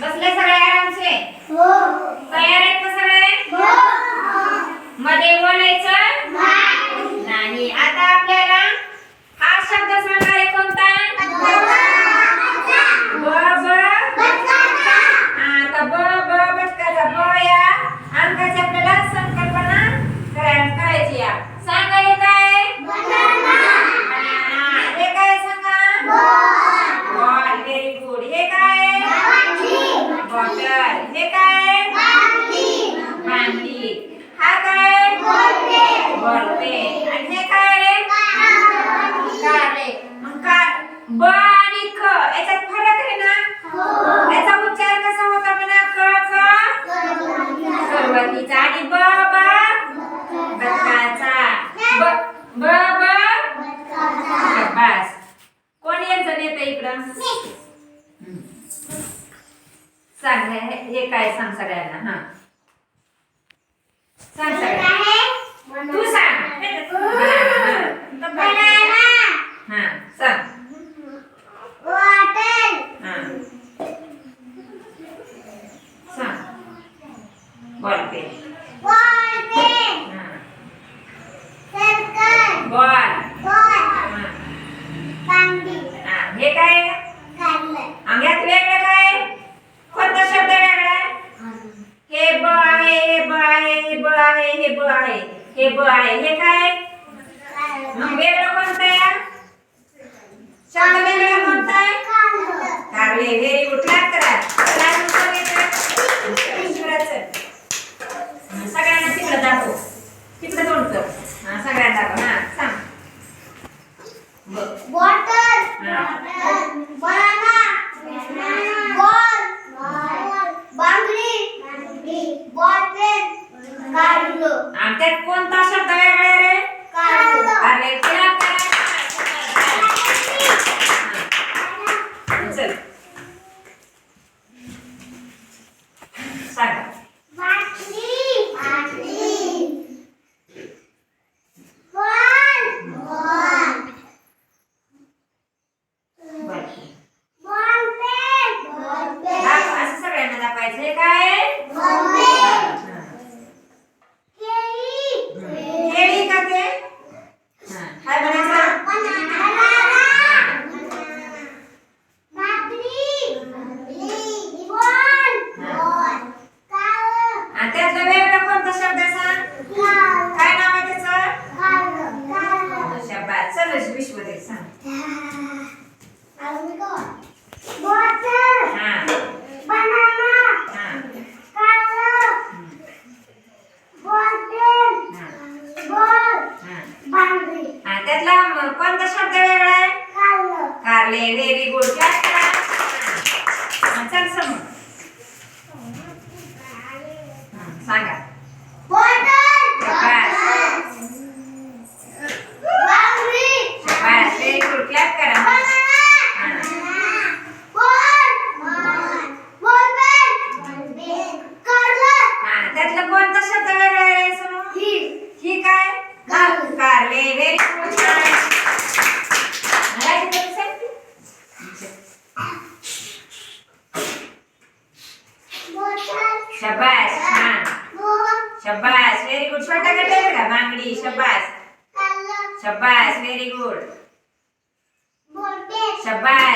बसले सगळे आरामसे हो. तयार आहेत का सगळे? हो. मध्ये बोलायचं? नाही. आता आपल्याला हा शब्द सांगणारे कोणता ब ब हा तर ब ब बटकाचा ब या अंकाची आपल्याला संकल्पना कराय- करायची या सांगा हे काय Banana. हे काय सांगा बॉल व्हेरी गुड हे काय बॉटल हे काय भांडी हा काय बॉल पेन आणि हे काय कारले मग का ब आणि क याच्यात फरक आहे ना याचा उच्चार कसा होता म्हणा क क सुरुवातीचा आणि ब ब बदकाचा ब ब ब बस कोण एक जण येतं इकडं हम्म. सांग हे काय सांग सगळ्यांना हा. सांग सगळ्यांना. तू सांग. हा सांग. हा. Ball ball. हा हे काय आणि यात वेगळं काय कोणता शब्द वेगळा आहे? हे ब आहे हे ब आहे हे ब आहे हे ब आहे हे ब आहे हे काय? मग वेगळं कोणतं आहे? शब्द वेगळा कोणता आहे? कारले व्हेरी गुड क्लॅप करा सगळ्यांना तिकडं दाखव. तिकडं तोंड कर हा सगळ्यांना दाखव. हा सांग. बघ. आणि त्यात कोणता शब्द वेगळा रे? हा, चल सांगा बरं दाखव, असं सगळ्यांना दाखवायचं हे काय आहे? हा. केळी का ते हा. काय म्हणायचं आणि त्यातलं वेगळं कोणता शब्द आहे सांग काय नाव आहे त्याचं शब्द चल विश्वदेव सांग. हा. हा. हा. हा. त्यातला म- कोणता शब्द वेगळा आहे? कारले व्हेरी गुड चल समोर हा, सांगा बस व्हेरी गुड क्लॅप करा हा त्यातलं कोणता शब्द वेगळा आहे रे सोनू ही काय कारले व्हेरी गुड शबास छान शबास व्हेरी गुड छोटा गट का बांगडी शबास. शबास व्हेरी गुड शबास.